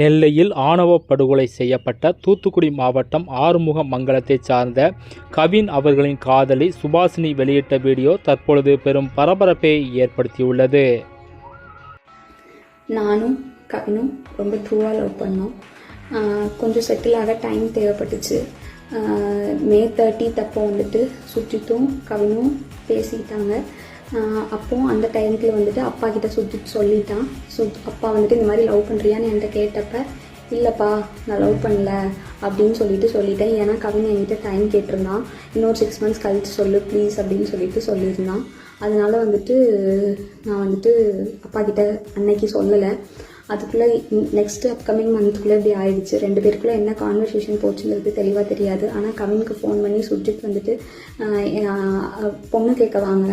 நெல்லையில் ஆணவ படுகொலை செய்யப்பட்ட தூத்துக்குடி மாவட்டம் ஆறுமுக மங்கலத்தைச் சார்ந்த கவின் அவர்களின் காதலி சுபாஷினி வெளியிட்ட வீடியோ தற்பொழுது பெரும் பரபரப்பை ஏற்படுத்தியுள்ளது. நானும் கவினும் ரொம்ப தூவா லவ் பண்ணோம். கொஞ்சம் செட்டில் ஆக டைம் தேவைப்பட்டுச்சு. மே தேர்ட்டி தப்போ வந்துட்டு சுற்றித்தும் கவினும் பேசிட்டாங்க. அப்போது அந்த டைமுக்கு வந்துட்டு அப்பா கிட்ட சுஜித் சொல்லிட்டான். ஸோ அப்பா வந்துட்டு இந்த மாதிரி லவ் பண்ணுறியான்னு என்கிட்ட கேட்டப்ப இல்லைப்பா நான் லவ் பண்ணல அப்படின்னு சொல்லிட்டு சொல்லிட்டேன். ஏன்னா கவின் என்கிட்ட டைம் கேட்டிருந்தான். இன்னொரு சிக்ஸ் மந்த்ஸ் கழித்து சொல்லு ப்ளீஸ் அப்படின்னு சொல்லிட்டு சொல்லியிருந்தான். அதனால் வந்துட்டு நான் வந்துட்டு அப்பா கிட்ட அன்னைக்கு சொல்லலை. அதுக்குள்ளே நெக்ஸ்ட் அப்கமிங் மந்த்துக்குள்ளே இப்படி ஆயிடுச்சு. ரெண்டு பேருக்குள்ளே என்ன கான்வர்சேஷன் போச்சுங்கிறது தெளிவாக தெரியாது. ஆனால் கவினுக்கு ஃபோன் பண்ணி சுஜித் வந்துட்டு பொண்ணு கேட்க வாங்க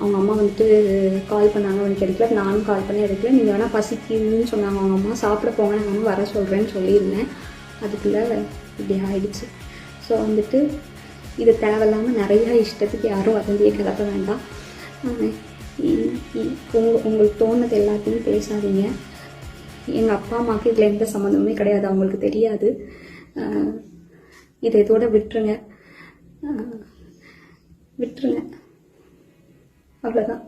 அவங்க அம்மா வந்துட்டு கால் பண்ணாங்க அவனுக்கு எடுக்கல நானும் கால் பண்ணி எடுக்கல. நீங்கள் வேணால் பசிக்குன்னு சொன்னாங்க அவங்க அம்மா. சாப்பிட போங்க நான் வர சொல்கிறேன்னு சொல்லியிருந்தேன். அதுக்குள்ளே இப்படி ஆயிடுச்சு. ஸோ வந்துட்டு இது தேவையில்லாமல் நிறையா இஷ்டத்துக்கு யாரும் வதந்தியை கிளப்ப வேண்டாம். உங்கள் உங்களுக்கு தோணுது எல்லாத்தையும் பேசாதீங்க. எங்கள் அப்பா அம்மாவுக்கு இதில் எந்த சம்மந்தமுமே கிடையாது அவங்களுக்கு தெரியாது. இதை இதோட விட்டுருங்க. விட்டுருங்க. அவ்வளோதான்